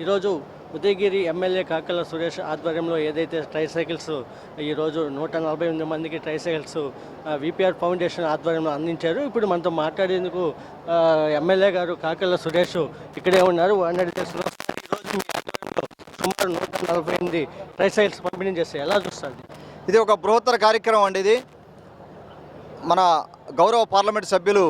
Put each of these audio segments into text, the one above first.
ఈరోజు ఉదయగిరి ఎమ్మెల్యే కాకల సురేష్ ఆధ్వర్యంలో ఏదైతే ట్రైసైకిల్స్ ఈరోజు నూట నలభై ఎనిమిది మందికి ట్రైసైకిల్స్ విపిఆర్ ఫౌండేషన్ ఆధ్వర్యంలో అందించారు. ఇప్పుడు మనతో మాట్లాడేందుకు ఎమ్మెల్యే గారు కాకల సురేష్ ఇక్కడే ఉన్నారు. వాడిని ఈరోజు మీ ఆధ్వర్యంలో సుమారు నూట నలభై ఎనిమిది ట్రైసైకిల్స్ పంపిణీ చేస్తే ఎలా చూస్తుంది ఇది ఒక బృహత్తర కార్యక్రమం అండి ఇది. మన గౌరవ పార్లమెంట్ సభ్యులు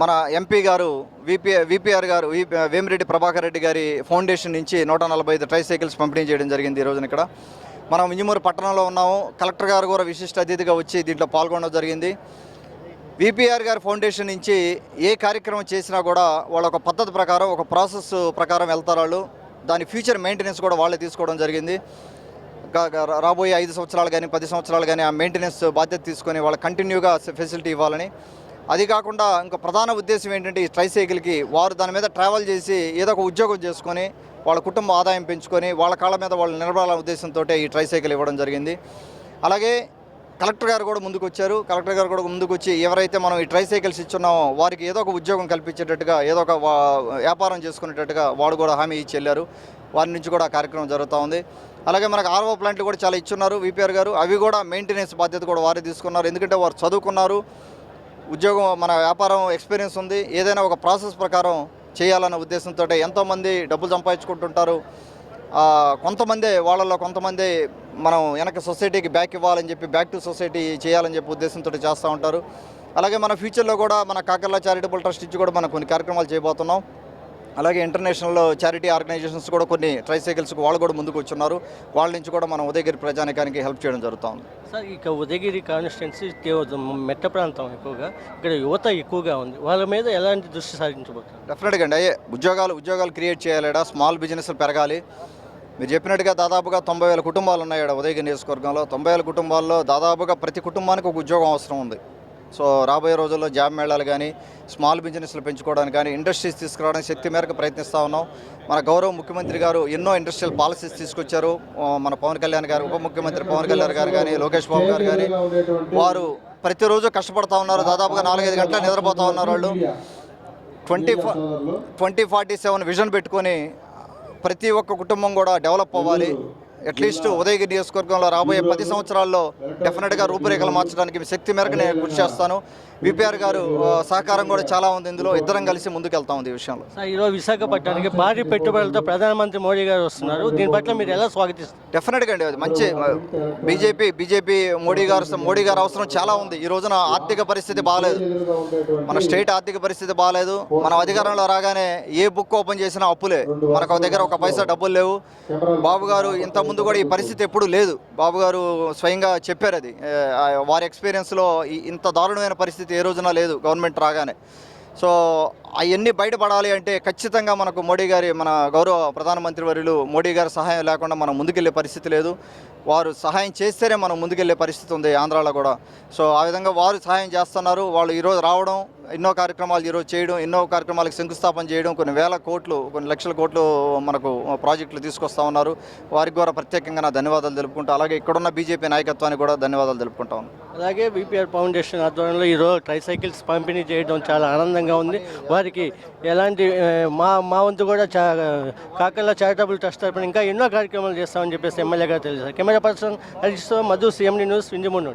మన ఎంపీ గారు విపి విపిఆర్ గారు వేమిరెడ్డి ప్రభాకర్ రెడ్డి గారి ఫౌండేషన్ నుంచి నూట నలభై ఐదు ట్రైసైకిల్స్ పంపిణీ చేయడం జరిగింది ఈ రోజున ఇక్కడ. మనం వింజమూరు పట్టణంలో ఉన్నాము. కలెక్టర్ గారు కూడా విశిష్ట అతిథిగా వచ్చి దీంట్లో పాల్గొనడం జరిగింది. విపిఆర్ గారి ఫౌండేషన్ నుంచి ఏ కార్యక్రమం చేసినా కూడా వాళ్ళ ఒక పద్ధతి ప్రకారం ఒక ప్రాసెస్ ప్రకారం వెళ్తారు వాళ్ళు. దాని ఫ్యూచర్ మెయింటెనెన్స్ కూడా వాళ్ళే తీసుకోవడం జరిగింది. రాబోయే ఐదు సంవత్సరాలు కానీ పది సంవత్సరాలు కానీ ఆ మెయింటెనెన్స్ బాధ్యత తీసుకొని వాళ్ళ కంటిన్యూగా ఫెసిలిటీ ఇవ్వాలని అది కాకుండా ఇంకా ప్రధాన ఉద్దేశం ఏంటంటే ఈ ట్రైసైకిల్కి వారు దాని మీద ట్రావెల్ చేసి ఏదో ఒక ఉద్యోగం చేసుకొని వాళ్ళ కుటుంబ ఆదాయం పెంచుకొని వాళ్ళ కాళ్ళ మీద వాళ్ళు నిలబడాలనే ఉద్దేశంతో ఈ ట్రైసైకిల్ ఇవ్వడం జరిగింది. అలాగే కలెక్టర్ గారు కూడా ముందుకు వచ్చారు కలెక్టర్ గారు కూడా ముందుకు వచ్చి ఎవరైతే మనం ఈ ట్రైసైకిల్స్ ఇచ్చున్నామో వారికి ఏదో ఒక ఉద్యోగం కల్పించేటట్టుగా ఏదో ఒక వ్యాపారం చేసుకునేటట్టుగా వాడు కూడా హామీ ఇచ్చి వెళ్ళారు. వారి నుంచి కూడా కార్యక్రమం జరుగుతూ ఉంది. అలాగే మనకు ఆర్ఓ ప్లాంట్లు కూడా చాలా ఇచ్చున్నారు. విపిఆర్ గారు. అవి కూడా మెయింటెనెన్స్ బాధ్యత కూడా వారే తీసుకున్నారు. ఎందుకంటే వారు చదువుకున్నారు. ఉద్యోగం మన వ్యాపారం ఎక్స్పీరియన్స్ ఉంది. ఏదైనా ఒక ప్రాసెస్ ప్రకారం చేయాలన్న ఉద్దేశంతో ఎంతోమంది డబ్బులు సంపాదించుకుంటుంటారు. కొంతమంది వాళ్ళలో కొంతమంది మనం వెనక సొసైటీకి బ్యాక్ ఇవ్వాలని చెప్పి బ్యాక్ టు సొసైటీ చేయాలని చెప్పి ఉద్దేశంతో చేస్తూ ఉంటారు. అలాగే మన ఫ్యూచర్లో కూడా మన కాకర్లా చారిటబుల్ ట్రస్ట్ ఇచ్చి కూడా మనం కొన్ని కార్యక్రమాలు చేయబోతున్నాం. అలాగే ఇంటర్నేషనల్ చారిటీ ఆర్గనైజేషన్స్ కూడా కొన్ని ట్రైసైకిల్స్కి వాళ్ళు కూడా ముందుకు వచ్చున్నారు. వాళ్ళ నుంచి కూడా మనం ఉదయగిరి ప్రజానికానికి హెల్ప్ చేయడం జరుగుతుంది. సార్ ఇక ఉదయగిరి కాన్స్టిట్యున్సీ మెట్ట ప్రాంతం ఎక్కువగా ఇక్కడ యువత ఎక్కువగా ఉంది. వాళ్ళ మీద ఎలాంటి దృష్టి సారించబోతున్నారు? డెఫినెట్గా అండి. అయ్యే ఉద్యోగాలు ఉద్యోగాలు క్రియేట్ చేయాలిడా? స్మాల్ బిజినెస్లు పెరగాలి. మీరు చెప్పినట్టుగా దాదాపుగా తొంభై వేల కుటుంబాలు ఉన్నాయి ఉదయగిరి నియోజకవర్గంలో? తొంభై వేల కుటుంబాల్లో దాదాపుగా ప్రతి కుటుంబానికి ఒక ఉద్యోగం అవసరం ఉంది. సో రాబోయే రోజుల్లో జాబ్ మేళాలు కానీ స్మాల్ బిజినెస్లు పెంచుకోవడానికి కానీ ఇండస్ట్రీస్ తీసుకురావడానికి శక్తి మేరకు ప్రయత్నిస్తూ ఉన్నాం. మన గౌరవ ముఖ్యమంత్రి గారు ఎన్నో ఇండస్ట్రియల్ పాలసీస్ తీసుకొచ్చారు. మన పవన్ కళ్యాణ్ గారు ఉప ముఖ్యమంత్రి పవన్ కళ్యాణ్ గారు కానీ లోకేష్ బాబు గారు కానీ వారు ప్రతిరోజు కష్టపడతా ఉన్నారు. దాదాపుగా నాలుగైదు గంటలు నిద్రపోతూ ఉన్నారు వాళ్ళు. Twenty twenty forty seven vision పెట్టుకొని ప్రతి ఒక్క కుటుంబం కూడా డెవలప్ అవ్వాలి. అట్లీస్ట్ ఉదయగిరి నియోజకవర్గంలో రాబోయే పది సంవత్సరాల్లో డెఫినెట్గా రూపురేఖలు మార్చడానికి మీ శక్తి మేరకు నేను కృషి చేస్తాను. విపిఆర్ గారు సహకారం కూడా చాలా ఉంది ఇందులో. ఇద్దరం కలిసి ముందుకు వెళ్తా ఉంది ఈ విషయంలో. సార్ ఈరోజు విశాఖపట్నానికి భారీ పెట్టుబడులతో ప్రధానమంత్రి మోడీ గారు వస్తున్నారు. దీని పట్ల మీరు ఎలా స్వాగతిస్తారు? డెఫినెట్గా అండి అది మంచి బీజేపీ బీజేపీ మోడీ గారు మోడీ గారు అవసరం చాలా ఉంది. ఈ రోజున ఆర్థిక పరిస్థితి బాగాలేదు మన స్టేట్ ఆర్థిక పరిస్థితి బాగాలేదు మనం అధికారంలో రాగానే ఏ బుక్ ఓపెన్ చేసినా అప్పులే. మనకు ఒక దగ్గర ఒక పైసా డబ్బులు లేవు. బాబు గారు ఇంత ముందు కూడా ఈ పరిస్థితి ఎప్పుడూ లేదు. బాబు గారు స్వయంగా చెప్పారు అది. వారి ఎక్స్పీరియన్స్లో ఇంత దారుణమైన పరిస్థితి ఏ రోజున లేదు గవర్నమెంట్ రాగానే. సో అవన్నీ బయటపడాలి అంటే ఖచ్చితంగా మనకు మోడీ గారి మన గౌరవ ప్రధానమంత్రి వర్యులు మోడీ గారి సహాయం లేకుండా మనం ముందుకెళ్ళే పరిస్థితి లేదు. వారు సహాయం చేస్తేనే మనం ముందుకెళ్ళే పరిస్థితి ఉంది ఆంధ్రాలో కూడా. సో ఆ విధంగా వారు సహాయం చేస్తున్నారు. వాళ్ళు ఈరోజు రావడం ఎన్నో కార్యక్రమాలు ఈరోజు చేయడం ఎన్నో కార్యక్రమాలకు శంకుస్థాపన చేయడం కొన్ని వేల కోట్లు కొన్ని లక్షల కోట్లు మనకు ప్రాజెక్టులు తీసుకొస్తా ఉన్నారు. వారికి కూడా ప్రత్యేకంగా నా ధన్యవాదాలు తెలుపుకుంటా అలాగే ఇక్కడున్న బీజేపీ నాయకత్వానికి కూడా ధన్యవాదాలు తెలుపుకుంటా ఉన్నాను. అలాగే బీపీఆర్ ఫౌండేషన్ ఆధ్వర్యంలో ఈరోజు ట్రైసైకిల్స్ పంపిణీ చేయడం చాలా ఆనందంగా ఉంది. వారికి ఎలాంటి మా మా వంతు కూడా చా కాకల చారిటబుల్ ట్రస్ట్ తరపున ఇంకా ఎన్నో కార్యక్రమాలు చేస్తామని చెప్పేసి ఎమ్మెల్యే గారు తెలియజేశారు. Camera person హరీష్తో Madhu CMD news Vinjamuru